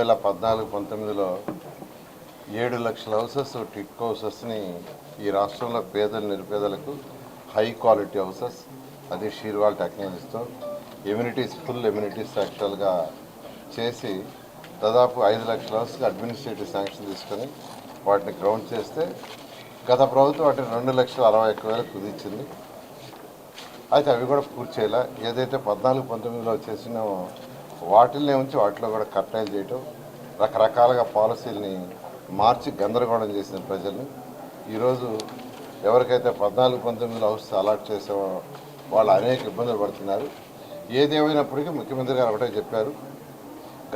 వేల పద్నాలుగు పంతొమ్మిదిలో ఏడు లక్షల హౌసెస్ టిట్కో హౌసెస్ని ఈ రాష్ట్రంలో పేదలు నిరుపేదలకు హై క్వాలిటీ హౌసెస్ అది షీర్వాల్ టెక్నాలజీతో ఎమ్యూనిటీస్ ఫుల్ ఎమ్యూనిటీస్ యాక్చువల్గా చేసి దాదాపు ఐదు లక్షల హౌస్కి అడ్మినిస్ట్రేటివ్ శాంక్షన్ తీసుకొని వాటిని గ్రౌండ్ చేస్తే గత ప్రభుత్వం వాటిని రెండు లక్షల అరవై ఒక్క వేలు కుదించింది అయితే అవి కూడా పూర్తి చేయాలి. ఏదైతే పద్నాలుగు పంతొమ్మిదిలో చేసినామో వాటిని ఉంచి వాటిలో కూడా కట్టాయిలు చేయటం రకరకాలుగా పాలసీలని మార్చి గందరగోళం చేసిన ప్రజల్ని. ఈరోజు ఎవరికైతే పద్నాలుగు పంతొమ్మిది హౌస్ అలాట్ చేసే వాళ్ళు అనేక ఇబ్బందులు పడుతున్నారు. ఏది ముఖ్యమంత్రి గారు ఒకటే చెప్పారు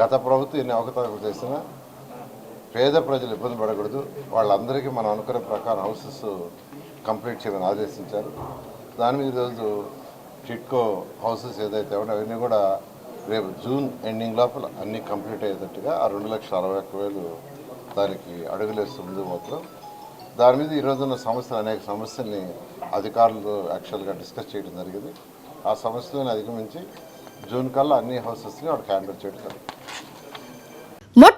గత ప్రభుత్వం ఎన్ని అవకతవకలు చేసినా పేద ప్రజలు ఇబ్బంది పడకూడదు. వాళ్ళందరికీ మనం అనుకునే ప్రకారం హౌసెస్ కంప్లీట్ చేయమని ఆదేశించారు. దాని మీద ఈరోజు టిట్కో హౌసెస్ ఏదైతే ఉన్నాయో అవన్నీ కూడా రేపు జూన్ ఎండింగ్ లోపల అన్నీ కంప్లీట్ అయ్యేటట్టుగా ఆ రెండు లక్షల అరవై ఒక్క వేలు దానికి అడుగులేస్తుంది మాత్రం దాని మీద ఈరోజున్న సమస్యలు అనేక సమస్యల్ని అధికారులు యాక్చువల్గా డిస్కస్ చేయడం జరిగింది. ఆ సమస్యలను అధిగమించి జూన్ కల్లా అన్ని హౌసెస్ని వాడికి హ్యాండిల్ చేయడం జరిగింది